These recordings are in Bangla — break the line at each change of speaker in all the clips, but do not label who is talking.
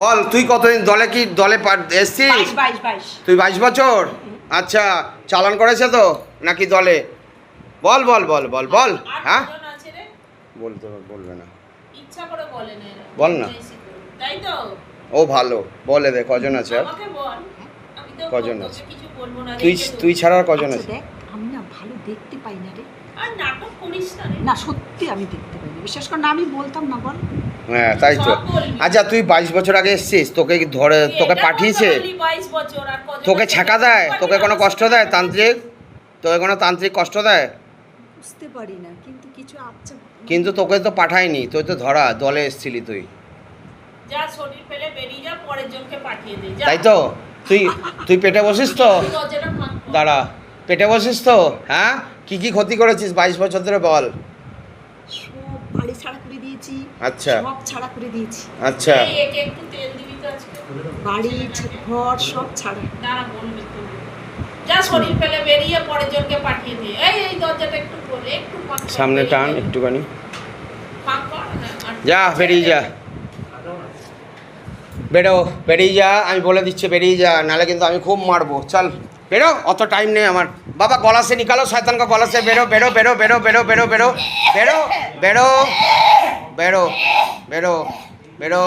বল তুই কতদিন দলে কি দলে এসছিস? তুই বাইশ বছর? আচ্ছা চালান করেছে তো নাকি দলে? বল বল বল বল বল হ্যাঁ?
কজন আছে রে?
বলতে বলবে না।
ইচ্ছা করে বলে না। এরা।
বল না।
বেশি করে। তাই তো?
ও ভালো বলে দে কজন আছে আর?
আমাকে বল। আমি তো
কজন আছে?
কিছু বলব না
তুই তুই ছাড়া আর কজন
আচ্ছা,
আছে?
আমি না ভালো দেখতে পাই না রে।
আর নাটক করিস না রে।
না সত্যি আমি দেখতে পাই না। বিশেষ করে না আমি বলতাম না বল।
হ্যাঁ তাই তো। আচ্ছা তুই বাইশ বছর আগে এসছিস তোকে কি ধরে তোকে পাঠিয়েছে?
বলতে পারলি 22 বছর আর কজন
তোকে? ছাকা দেয়? তোকে কোনো কষ্ট দেয়? তান্ত্রিক? তোকে কোনো তান্ত্রিক কষ্ট দেয়?
বুঝতে পারি না কিন্তু কিছু আচ্ছা
কিন্তু তোকে তো পাঠায়নি তুই তো ধরা দলে এসছিলি তুই।
যা শরীর ফেলে বেরিয়ে যা পরের জনকে পাঠিয়ে দে
তাই তো? তুই তুই পেটে বসিস তো। দাঁড়া পেটে বসিস তো? হ্যাঁ? কি কি ক্ষতি করেছিস বাইশ বছর ধরে বল।
সব আলু ছাড়া করে দিয়েছি
আচ্ছা।
সব ছাড়া করে দিয়েছি।
আচ্ছা।
বাড়ি ঘর সব ছাড়া।
সামনে টান একটুখানি। যা বেরিয়ে যা। বেরো বেরিয়ে যা আমি বলে দিচ্ছি বেরিয়ে যা নাহলে কিন্তু আমি খুব মারবো। চল। বেরো অত টাইম নেই আমার বাবা গলা সে নিকালো শয়তান কা গলা সে বেরো বেরো বেরো বেরো বেরো বেরো বেরো বেরো বেরো বেরো বেরো বেরো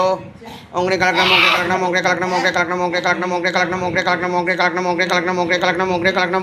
অংরে কালাকনা মংরে কালকনা মংরে কালকনা মংরে কালকনা মংরে কালকনা মংরে কালকনা মংরে কালকনা মংরে কালকনা মংরে কালকনা মংরে কালকনা মংরে কালকনা